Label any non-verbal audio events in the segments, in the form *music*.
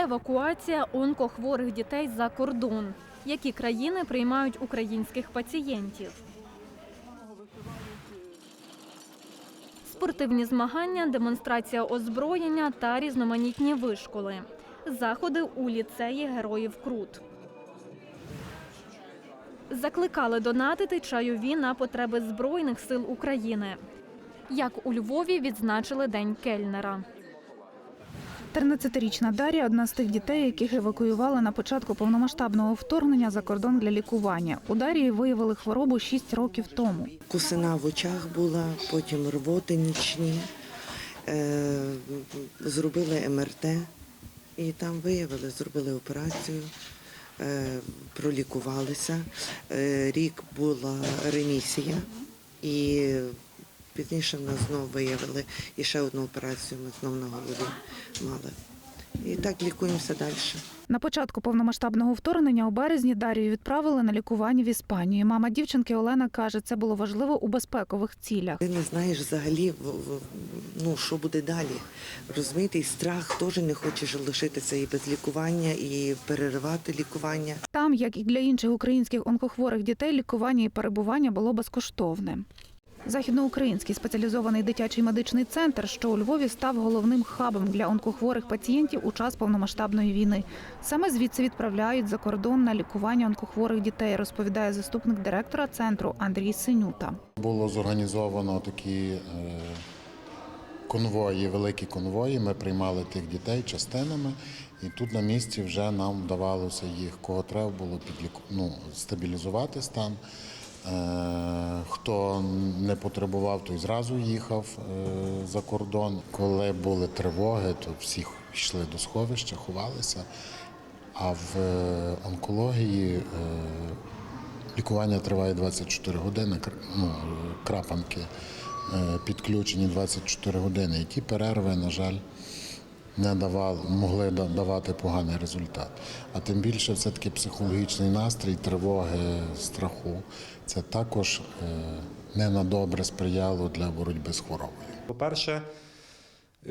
Евакуація онкохворих дітей за кордон. Які країни приймають українських пацієнтів? Спортивні змагання, демонстрація озброєння та різноманітні вишколи. Заходи у ліцеї Героїв Крут. Закликали донатити чайові на потреби Збройних сил України. Як у Львові відзначили День Кельнера. 13-річна Дар'я одна з тих дітей, яких евакуювали на початку повномасштабного вторгнення за кордон для лікування. У Дар'ї виявили хворобу 6 років тому. Кусина в очах була, потім рвоти нічні. Е, зробили МРТ і там виявили, зробили операцію, е, пролікувалися. Е, рік була ремісія і пізніше в нас знову виявили і ще одну операцію ми знову на голові мали. І так лікуємося далі. На початку повномасштабного вторгнення у березні Дар'ю відправили на лікування в Іспанію. Мама дівчинки Олена каже, це було важливо у безпекових цілях. Ти не знаєш взагалі, ну, що буде далі. Розумієте, і страх теж не хочеш лишитися і без лікування, і переривати лікування. Там, як і для інших українських онкохворих дітей, лікування і перебування було безкоштовне. Західноукраїнський спеціалізований дитячий медичний центр, що у Львові став головним хабом для онкохворих пацієнтів у час повномасштабної війни. Саме звідси відправляють за кордон на лікування онкохворих дітей, розповідає заступник директора центру Андрій Синюта. Було зорганізовано такі е, конвої, великі конвої. Ми приймали тих дітей частинами, і тут на місці вже нам вдавалося їх, кого треба було підліку... ну, стабілізувати стан. Е, Хто не потребував, той зразу їхав е, за кордон. Коли були тривоги, то всі йшли до сховища, ховалися. А в е, онкології Лікування триває 24 години, ну, крапанки підключені 24 години. І ті перерви, на жаль, не давали, могли давати поганий результат. А тим більше все-таки психологічний настрій, тривоги, страху це також е, не на добре сприяло для боротьби з хворобою. По-перше,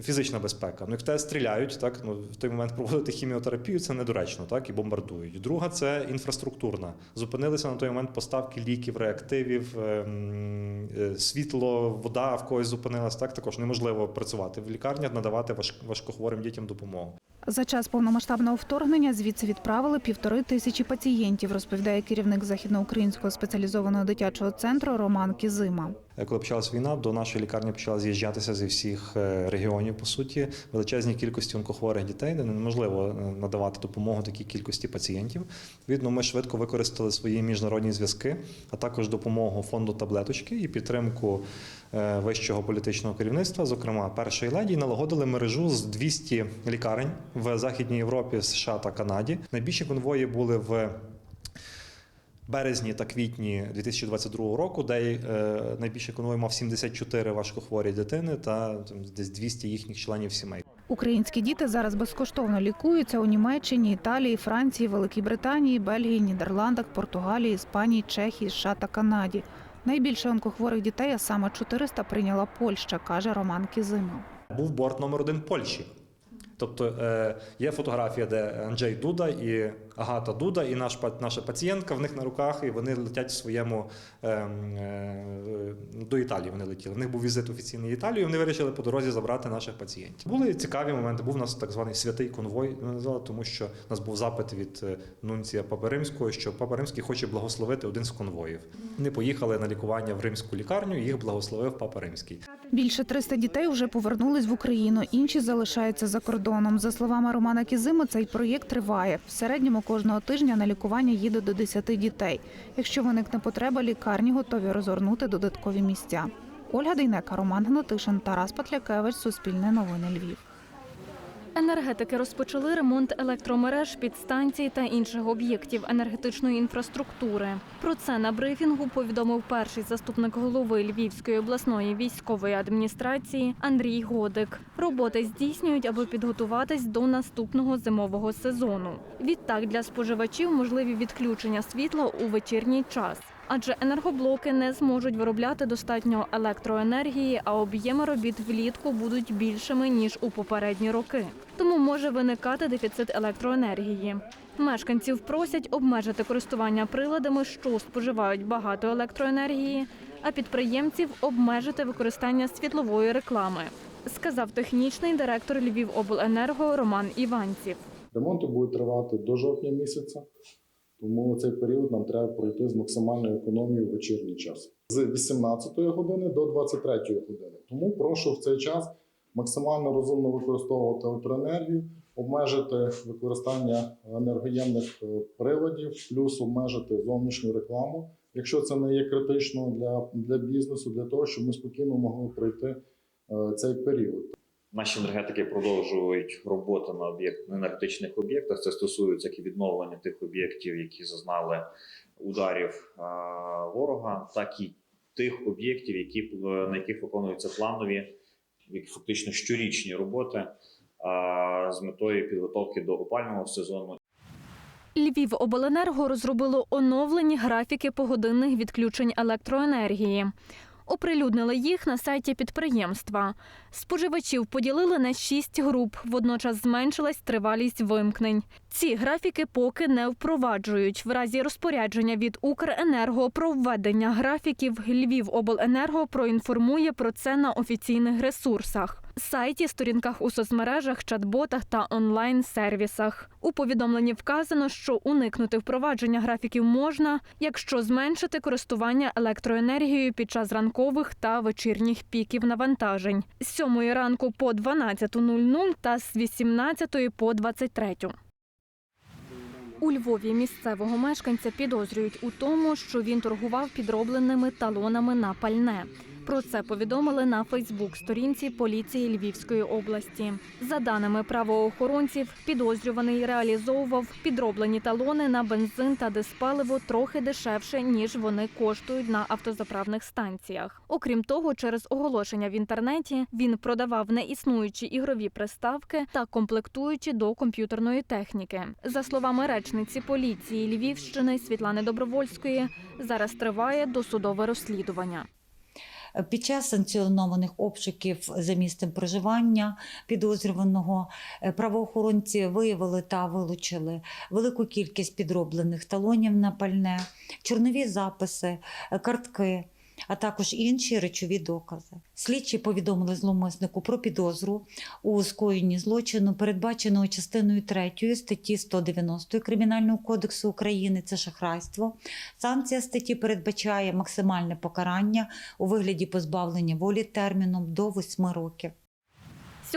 фізична безпека. Ну, як в стріляють, так ну в той момент проводити хіміотерапію це недоречно, так і бомбардують. Друга це інфраструктурна. Зупинилися на той момент поставки ліків, реактивів, ем, е, світло, вода в когось зупинилась. Так також неможливо працювати в лікарнях, надавати важ- важкохворим дітям допомогу. За час повномасштабного вторгнення звідси відправили півтори тисячі пацієнтів, розповідає керівник західноукраїнського спеціалізованого дитячого центру Роман Кізима. Е, Коли почалась війна, до нашої лікарні почали з'їжджатися зі всіх е, регіонів, по суті, величезній кількості онкохворих дітей, де неможливо е, надавати допомогу такій кількості пацієнтів. Відповідно, ми швидко використали свої міжнародні зв'язки, а також допомогу фонду таблеточки і підтримку вищого політичного керівництва, зокрема першої леді, налагодили мережу з 200 лікарень в Західній Європі, США та Канаді. Найбільші конвої були в березні та квітні 2022 року, де е, найбільший конвой мав 74 важкохворі дитини та десь 200 їхніх членів сімей. Українські діти зараз безкоштовно лікуються у Німеччині, Італії, Франції, Великій Британії, Бельгії, Нідерландах, Португалії, Іспанії, Чехії, США та Канаді. Найбільше онкохворих дітей, а саме 400, прийняла Польща, каже Роман Кізима. Був борт номер один Польщі. Тобто е, є фотографія, де Анджей Дуда і Агата Дуда, і наш, наша пацієнтка в них на руках, і вони летять в своєму е, е, до Італії. Вони летіли. В них був візит офіційний в Італію. і Вони вирішили по дорозі забрати наших пацієнтів. Були цікаві моменти. Був у нас так званий святий конвой. Ми назвали, тому що у нас був запит від е, нунція Папи Римського, що Папа Римський хоче благословити один з конвоїв. Вони поїхали на лікування в римську лікарню. і Їх благословив Папа Римський. Більше 300 дітей вже повернулись в Україну, інші залишаються за кордоном. За словами Романа Кізими, цей проєкт триває. В середньому кожного тижня на лікування їде до 10 дітей. Якщо виникне потреба, лікарні готові розгорнути додаткові місця. Ольга Дейнека, Роман Гнатишин, Тарас Патлякевич, Суспільне новини Львів. Енергетики розпочали ремонт електромереж, підстанцій та інших об'єктів енергетичної інфраструктури. Про це на брифінгу повідомив перший заступник голови Львівської обласної військової адміністрації Андрій Годик. Роботи здійснюють, аби підготуватись до наступного зимового сезону. Відтак для споживачів можливі відключення світла у вечірній час. Адже енергоблоки не зможуть виробляти достатньо електроенергії, а об'єми робіт влітку будуть більшими ніж у попередні роки. Тому може виникати дефіцит електроенергії. Мешканців просять обмежити користування приладами, що споживають багато електроенергії, а підприємців обмежити використання світлової реклами, сказав технічний директор Львівобленерго Роман Іванців. Ремонти будуть тривати до жовтня місяця, тому цей період нам треба пройти з максимальною економією в вечірній час з 18 години до 23 години. Тому прошу в цей час максимально розумно використовувати електроенергію, обмежити використання енергоємних е, приладів, плюс обмежити зовнішню рекламу, якщо це не є критично для, для бізнесу, для того, щоб ми спокійно могли пройти е, цей період. Наші енергетики продовжують роботу на об'єкт енергетичних об'єктах. Це стосується як і відновлення тих об'єктів, які зазнали ударів е, ворога, так і тих об'єктів, які е, на яких виконуються планові, які фактично щорічні роботи е, з метою підготовки до опального сезону Львівобленерго розробило оновлені графіки погодинних відключень електроенергії. Оприлюднили їх на сайті підприємства. Споживачів поділили на шість груп. Водночас зменшилась тривалість вимкнень. Ці графіки поки не впроваджують. В разі розпорядження від Укренерго про введення графіків Львівобленерго проінформує про це на офіційних ресурсах сайті, сторінках у соцмережах, чат-ботах та онлайн-сервісах. У повідомленні вказано, що уникнути впровадження графіків можна, якщо зменшити користування електроенергією під час ранкових та вечірніх піків навантажень з 7 ранку по 12.00 та з 18 по 23. У Львові місцевого мешканця підозрюють у тому, що він торгував підробленими талонами на пальне. Про це повідомили на Фейсбук-сторінці поліції Львівської області. За даними правоохоронців, підозрюваний реалізовував підроблені талони на бензин та диспаливо трохи дешевше ніж вони коштують на автозаправних станціях. Окрім того, через оголошення в інтернеті він продавав неіснуючі ігрові приставки та комплектуючі до комп'ютерної техніки. За словами речниці поліції Львівщини Світлани Добровольської, зараз триває досудове розслідування. Під час санкціонованих обшуків за місцем проживання підозрюваного е, правоохоронці виявили та вилучили велику кількість підроблених талонів на пальне, чорнові записи, е, картки. А також інші речові докази. Слідчі повідомили зловмиснику про підозру у скоєнні злочину, передбаченого частиною 3 статті 190 Кримінального кодексу України. Це шахрайство. Санкція статті передбачає максимальне покарання у вигляді позбавлення волі терміном до 8 років.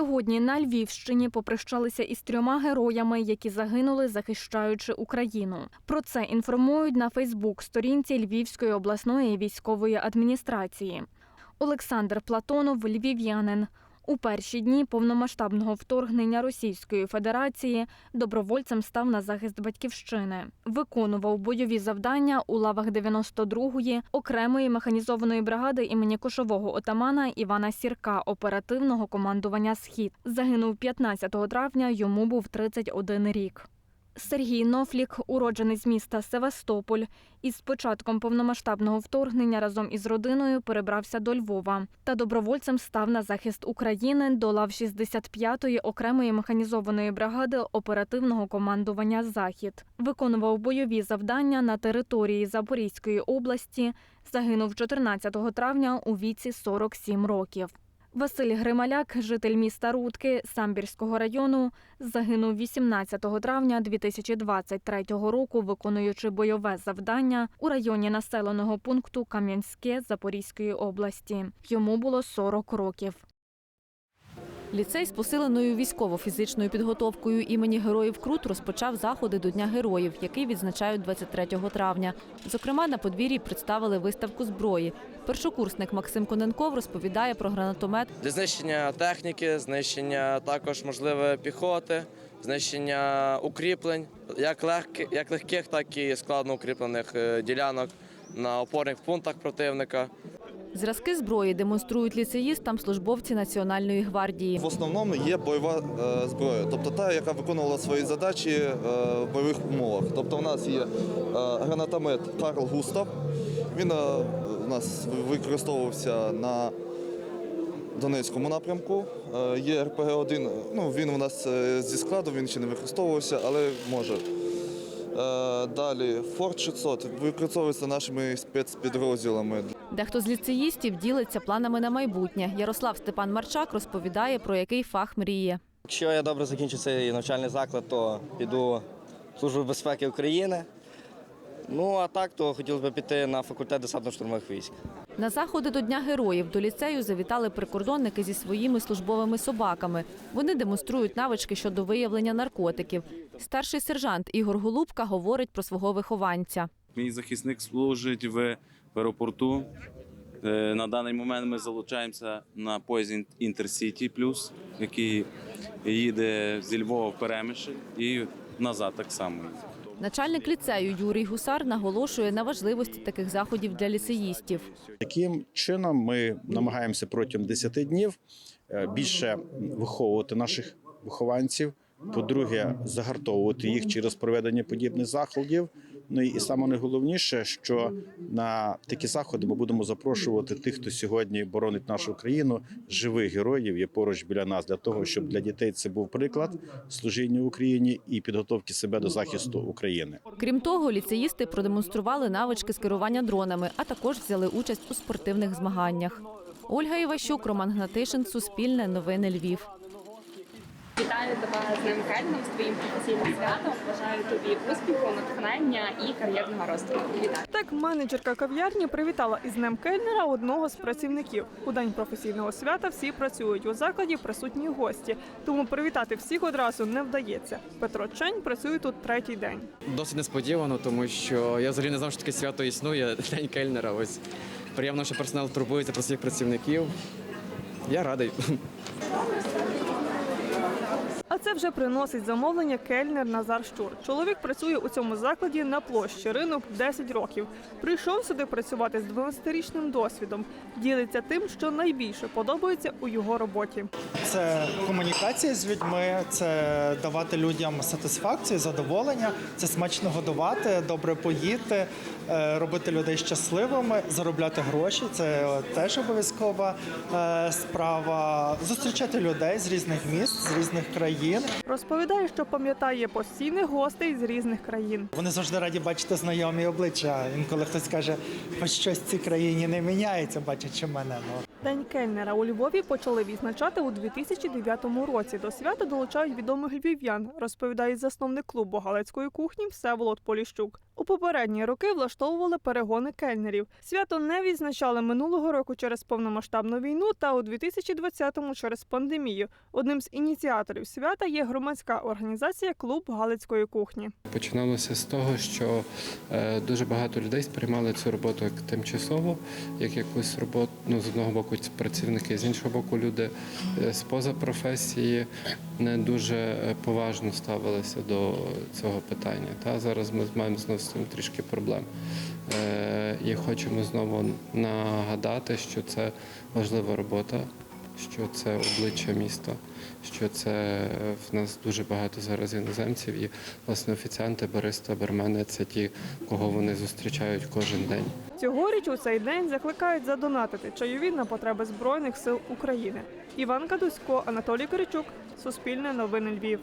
Сьогодні на Львівщині попрощалися із трьома героями, які загинули, захищаючи Україну. Про це інформують на Фейсбук-сторінці Львівської обласної військової адміністрації. Олександр Платонов, львів'янин. У перші дні повномасштабного вторгнення Російської Федерації добровольцем став на захист батьківщини. Виконував бойові завдання у лавах 92-ї окремої механізованої бригади імені кошового отамана Івана Сірка оперативного командування Схід. Загинув 15 травня. Йому був 31 рік. Сергій Нофлік, уроджений з міста Севастополь, із початком повномасштабного вторгнення разом із родиною перебрався до Львова та добровольцем став на захист України до лав 65-ї окремої механізованої бригади оперативного командування Захід. Виконував бойові завдання на території Запорізької області. Загинув 14 травня у віці 47 років. Василь Грималяк, житель міста Рудки Самбірського району, загинув 18 травня 2023 року, виконуючи бойове завдання у районі населеного пункту Кам'янське Запорізької області. Йому було 40 років. Ліцей з посиленою військово-фізичною підготовкою імені Героїв Крут розпочав заходи до Дня героїв, який відзначають 23 травня. Зокрема, на подвір'ї представили виставку зброї. Першокурсник Максим Коненков розповідає про гранатомет для знищення техніки, знищення також можливе піхоти, знищення укріплень, як легких, як легких, так і складно укріплених е, ділянок на опорних пунктах противника. Зразки зброї демонструють ліцеїстам службовці Національної гвардії. В основному є бойова е, зброя, тобто та, яка виконувала свої задачі е, в бойових умовах. Тобто в нас є е, гранатомет Карл Густав. Він у нас використовувався на Донецькому напрямку. Є РПГ-1, ну він у нас зі складу, він ще не використовувався, але може. Далі Форт 600 використовується нашими спецпідрозділами Дехто з ліцеїстів ділиться планами на майбутнє. Ярослав Степан Марчак розповідає, про який фах мріє. Якщо я добре закінчу цей навчальний заклад, то піду в Службу безпеки України. Ну а так, то хотілося б піти на факультет десантно-штурмових військ. На заходи до Дня героїв до ліцею завітали прикордонники зі своїми службовими собаками. Вони демонструють навички щодо виявлення наркотиків. Старший сержант Ігор Голубка говорить про свого вихованця. Мій захисник служить в аеропорту. Е, На даний момент ми залучаємося на поїзд Інтерсіті Плюс, який їде зі Львова в Перемишль і назад так само. Начальник ліцею Юрій Гусар наголошує на важливості таких заходів для ліцеїстів. Таким чином ми намагаємося протягом 10 днів е, більше виховувати наших вихованців. По-друге, загартовувати їх через проведення подібних заходів. Ну і саме найголовніше, що на такі заходи ми будемо запрошувати тих, хто сьогодні боронить нашу країну, живих героїв є поруч біля нас, для того, щоб для дітей це був приклад служіння Україні і підготовки себе до захисту України. Крім того, ліцеїсти продемонстрували навички з керування дронами, а також взяли участь у спортивних змаганнях. Ольга Іващук, Роман Гнатишин, Суспільне, Новини Львів. Вітаю тебе з ним Кельном, з твоїм професійним святом. Бажаю тобі успіху, натхнення і кар'єрного росту. Вітаю. Так, менеджерка кав'ярні привітала із Днем Кельнера одного з працівників. У день професійного свята всі працюють у закладі, присутні гості. Тому привітати всіх одразу не вдається. Петро Чень працює тут третій день. Досить несподівано, тому що я взагалі не знав, що таке свято існує. *laughs* День Кельнера. Ось приємно, що персонал турбується про своїх працівників. Я радий. Це вже приносить замовлення кельнер Назар Щур. Чоловік працює у цьому закладі на площі ринок 10 років. Прийшов сюди працювати з 12-річним досвідом. Ділиться тим, що найбільше подобається у його роботі. Це комунікація з людьми, це давати людям сатисфакцію, задоволення, це смачно годувати, добре поїти, е, робити людей щасливими, заробляти гроші. Це теж обов'язкова е, справа. Зустрічати людей з різних міст, з різних країн. Розповідає, що пам'ятає постійних гостей з різних країн. Вони завжди раді бачити знайомі обличчя. Інколи хтось каже, що щось в цій країні не міняється, бачачи мене. Ну День кельнера у Львові почали відзначати у 2009 році. До свята долучають відомих львів'ян, розповідає засновник клубу Галецької кухні Всеволод Поліщук. У попередні роки влаштовували перегони кельнерів. Свято не відзначали минулого року через повномасштабну війну та у 2020-му через пандемію. Одним з ініціаторів свята є громадська організація Клуб Галицької кухні. Починалося з того, що е, дуже багато людей сприймали цю роботу як тимчасово, як якусь роботу ну, з одного боку ці працівники, з іншого боку, люди е, споза професії не дуже е, поважно ставилися до цього питання. Та зараз ми маємо знову з цим трішки проблем. Е, І хочемо знову нагадати, що це важлива робота, що це обличчя міста, що це в нас дуже багато зараз іноземців, і власне офіціанти, бариста, бармени це ті, кого вони зустрічають кожен день. Цьогоріч у цей день закликають задонатити чайові на потреби Збройних сил України. Іван Кадусько, Анатолій Киричук, Суспільне новини Львів.